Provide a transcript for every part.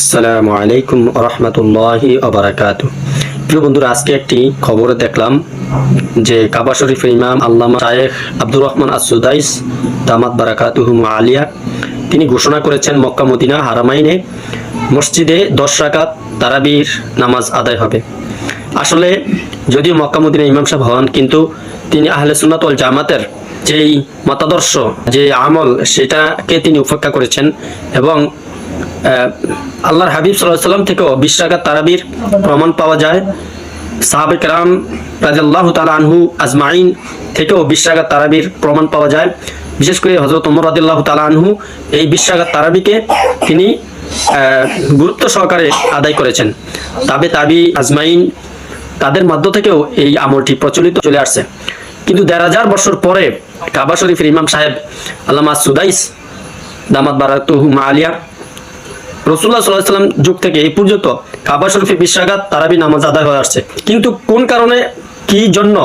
আসসালামু আলাইকুম রহমতুল্লাহি আবরাকাত প্রিয় বন্ধুরা, আজকে একটি খবরে দেখলাম যে কাবা শরীফের ইমাম আল্লামা শায়েখ আব্দুর রহমান আসুদাইস দামাত বারাকাতুহুম আলিয়া, তিনি ঘোষণা করেছেন মক্কা মদিনা হারামাইনে মসজিদে দশ রাকাত তারাবির নামাজ আদায় হবে। আসলে যদিও মক্কা মদিনা ইমাম সাহেব হন, কিন্তু তিনি আহলে সুন্নাত ওয়াল জামাতের যেই মতাদর্শ, যে আমল, সেটাকে তিনি উপেক্ষা করেছেন এবং আল্লাহর হাবিব সাল্লাম থেকেও বিশ রাকাত তারাবির প্রমাণ পাওয়া যায়। সাহাবেক রাম রাজাল্লাহ তালা আনহু আজমাইন থেকেও বিশ রাকাত তারাবির প্রমাণ পাওয়া যায়। বিশেষ করে হজরত উমর রাদিল্লাহ তালা আনহু এই বিশ রাকাত তারাবিকে তিনি গুরুত্ব সহকারে আদায় করেছেন। তাবে তাবি আজমাইন তাদের মধ্য থেকেও এই আমলটি প্রচলিত চলে আসছে। কিন্তু দেড় হাজার বছর পরে কাবা শরীফের ইমাম সাহেব আল্লামা সুদাইস দামাত বারাতুহু আলিয়া রসুল্লাহ সাল্লাহ সাল্লাম যুগ থেকে এই পর্যন্ত কাবা শরীফে বিশ্বাঘাত তারাবি নামাজ আদায় হয়ে আসছে। কিন্তু কোন কারণে, কি জন্য?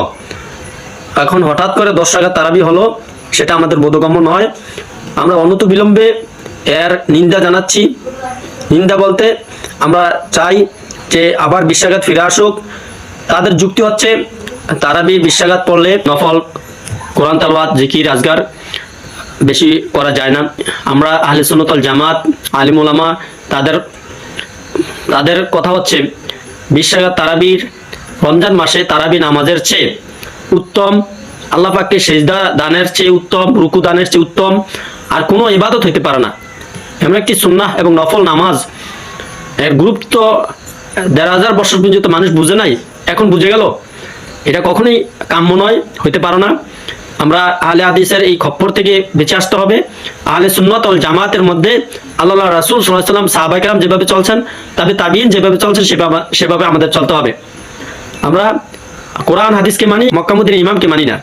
এখন হঠাৎ করে দশ টাকা তারাবি হলো, সেটা আমাদের বোধগম্য নয়। আমরা অনত বিলম্বে এর নিন্দা জানাচ্ছি। নিন্দা বলতে আমরা চাই যে আবার বিশ্বাঘাত ফিরে আসুক। তাদের যুক্তি হচ্ছে, তারাবি বিশ্বাঘাত পড়লে নফল, কোরআন তালওয়াত, জিকির, আজগার বেশি করা যায় না। আমরা আহলে সুন্নতল জামাত, আলিম ওলামা তাদের তাদের কথা হচ্ছে বিশ্বাঘাত তারাবির রমজান মাসে তারাবি নামাজের চেয়ে উত্তম, আল্লাহ পাককে সেজদা দানের চেয়ে উত্তম, রুকু দানের চেয়ে উত্তম, আর কোনো ইবাদত হইতে পারে না। এমন একটি সুন্নাহ এবং নফল নামাজ, এর গুরুত্ব দেড় হাজার বছর পর্যন্ত মানুষ বুঝে নাই, এখন বুঝে গেল। এটা কখনোই কাম্য নয়, হইতে পারে না। আমরা আহলে হাদিসের এই খপ্পর থেকে বেঁচে আসতে হবে। আহলে সুন্নত ও জামাতের মধ্যে আল্লাহ রাসুল সাল্লাম সাহাবাইকরাম যেভাবে চলছেন, তবে তাবিন যেভাবে চলছেন সেভাবে সেভাবে আমাদের চলতে হবে। আমরা কোরআন, হাদিসকে মানি মক্কামুদ্দিন ইমামকে মানি না।